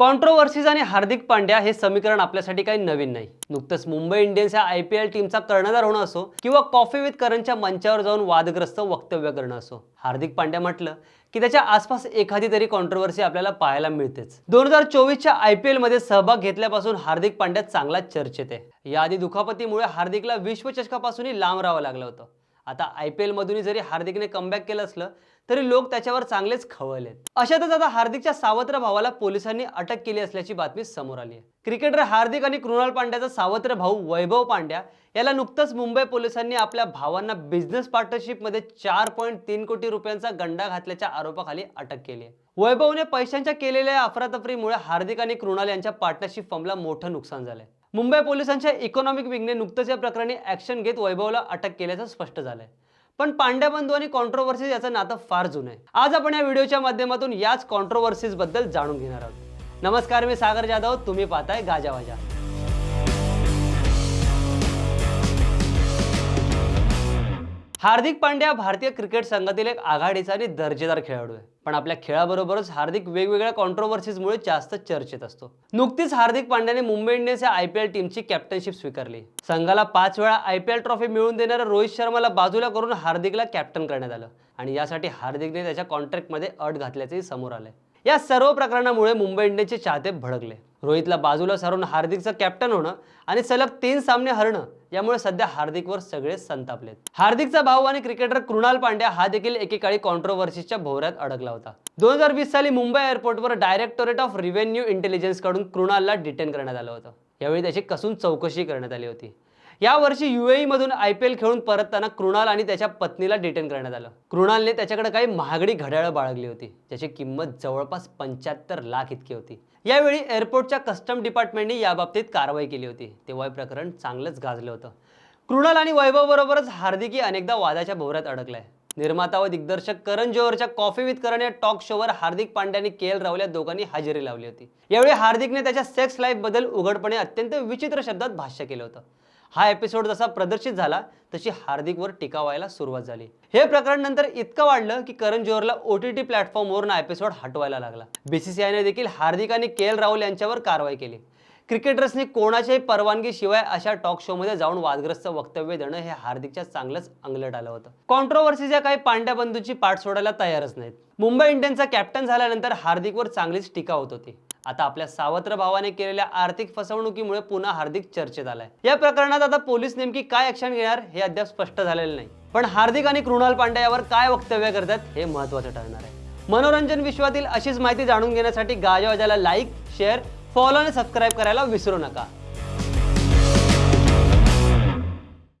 Controversies आणि हार्दिक पांड्या हे समीकरण आपल्यासाठी काही नवीन नाही. नुकतंच Mumbai Indians I P L L टीमचा कर्णधार होणं असो किंवा कॉफी विथ करणच्या मंचावर जाऊन वादग्रस्त वक्तव्य करणं असो. हार्दिक पांड्या म्हटलं की त्याच्या आसपास एखादी तरी कॉन्ट्रोवर्सी आपल्याला पाहायला मिळतेच. दोन हजार चोवीसच्या आय पी एलमध्ये सहभाग घेतल्यापासून हार्दिक पांड्या चांगलाच चर्चेत आहे. याआधी दुखापतीमुळे हार्दिकला विश्वचषकापासूनही लांब राहावं लागलं होतं. आता आय पी एलमधूनही जरी हार्दिकने कमबॅक केलं असलं तरी लोक त्याच्यावर चांगलेच खवळलेत अशातच आता हार्दिकच्या सावत्र भावाला पोलिसांनी अटक केली असल्याची बातमी समोर आली आहे. क्रिकेटर हार्दिक आणि कृणाल पांड्याचा सावत्र भाऊ वैभव पांड्या याला नुकतंच मुंबई पोलिसांनी आपल्या भावांना बिझनेस पार्टनरशिपमध्ये चार पॉईंट तीन कोटी रुपयांचा गंडा घातल्याच्या आरोपाखाली अटक केली आहे. वैभवने पैशांच्या केलेल्या अफरातफरीमुळे हार्दिक आणि कृणाल यांच्या पार्टनरशिप फॉर्मला मोठं नुकसान झालंय. मुंबई पोलिसांच्या इकॉनॉमिक विंगने नुकतंच या प्रकरणी ॲक्शन घेत वैभवला अटक केल्याचं स्पष्ट झालंय. पण पांड्या बंधू आणि कॉन्ट्रोवर्सीज याचं नातं फार जुनं आहे. आज आपण या व्हिडिओच्या माध्यमातून याच कॉन्ट्रोवर्सीजबद्दल जाणून घेणार आहोत. नमस्कार मी सागर जाधव तुम्ही पाहताय गाजावाजा हार्दिक पांड्या भारतीय क्रिकेट संघातील एक आघाडीचा आणि दर्जेदार खेळाडू आहे. पण आपल्या खेळाबरोबरच हार्दिक वेगवेगळ्या कॉन्ट्रोवर्सीजमुळे जास्त चर्चेत असतो. नुकतीच हार्दिक पांड्याने मुंबई इंडियन्स या आय पी एल टीमची कॅप्टनशिप स्वीकारली. संघाला पाच वेळा आय पी एल ट्रॉफी मिळवून देणाऱ्या रोहित शर्माला बाजूला करून हार्दिकला कॅप्टन करण्यात आलं. आणि यासाठी हार्दिकने त्याच्या कॉन्ट्रॅक्टमध्ये अट घातल्याचेही समोर आलंय. या सर्व प्रकरणामुळे मुंबई इंडियन्सचे चाहते भडकले. रोहितला बाजूला सारून हार्दिकचं कॅप्टन होणं आणि सलग तीन सामने हरणं यामुळे सध्या हार्दिकवर सगळे संतापलेत. हार्दिकचा भाऊ आणि क्रिकेटर कृणाल पांड्या हा देखील एकेकाळी कॉन्ट्रोवर्सीच्या भोवऱ्यात अडकला होता. दोन हजार वीस साली मुंबई एअरपोर्टवर डायरेक्टोरेट ऑफ रिव्हेन्यू इंटेलिजन्सकडून कृणालला डिटेन करण्यात आलं होतं. यावेळी त्याची कसून चौकशी करण्यात आली होती. या वर्षी युएई मधून आय पी एल खेळून परतताना कृणाल आणि त्याच्या पत्नीला डिटेन करण्यात आलं. कृणालने त्याच्याकडे काही महागडी घड्याळं बाळगली होती ज्याची किंमत जवळपास पंच्याहत्तर लाख इतकी होती. यावेळी एअरपोर्टच्या कस्टम डिपार्टमेंटने याबाबतीत कारवाई केली होती. तेव्हा हे प्रकरण चांगलंच गाजलं होतं. कृणाल आणि वैभवबरोबरच हार्दिकी हार्दिकही अनेकदा वादाच्या भोवऱ्यात अडकलाय. निर्माता व दिग्दर्शक करण जोहरच्या कॉफी विथ करण या टॉक शोवर हार्दिक पांड्याने आणि के एल राहुल या दोघांनी हजेरी लावली होती. यावेळी हार्दिकने त्याच्या सेक्स लाईफबद्दल उघडपणे अत्यंत विचित्र शब्दात भाष्य केलं होतं. हा एपिसोड जसा प्रदर्शित झाला तशी हार्दिकवर टीका व्हायला सुरुवात झाली. हे प्रकरण नंतर इतकं वाढलं की करण जोहरला ओ टी टी प्लॅटफॉर्मवरून एपिसोड हटवायला लागला. बीसीसीआयने देखील हार्दिक आणि के एल राहुल यांच्यावर कारवाई केली. क्रिकेटर्सनी कोणाच्याही परवानगीशिवाय अशा टॉक शोमध्ये जाऊन वादग्रस्त वक्तव्य देणं हे हार्दिकच्या चांगलंच अंगलट आलं होतं. कॉन्ट्रोवर्सीच्या काही पांड्या बंधूची पाठ सोडायला तयारच नाहीत. मुंबई इंडियन्सचा कॅप्टन झाल्यानंतर हार्दिकवर चांगलीच टीका होत होती. आता आपल्या सावत्र भावाने केलेल्या आर्थिक फसवणुकीमुळे पुन्हा हार्दिक चर्चेत आलाय. या प्रकरणात आता पोलीस नेमकी काय ऍक्शन घेणार हे अद्याप स्पष्ट झालेलं नाही. पण हार्दिक आणि कृणाल पांड्या यावर काय वक्तव्य करतात हे महत्वाचं ठरणार आहे. मनोरंजन विश्वातील अशीच माहिती जाणून घेण्यासाठी गाजावाजाला लाईक शेअर फॉलो आणि सबस्क्राईब करायला विसरू नका.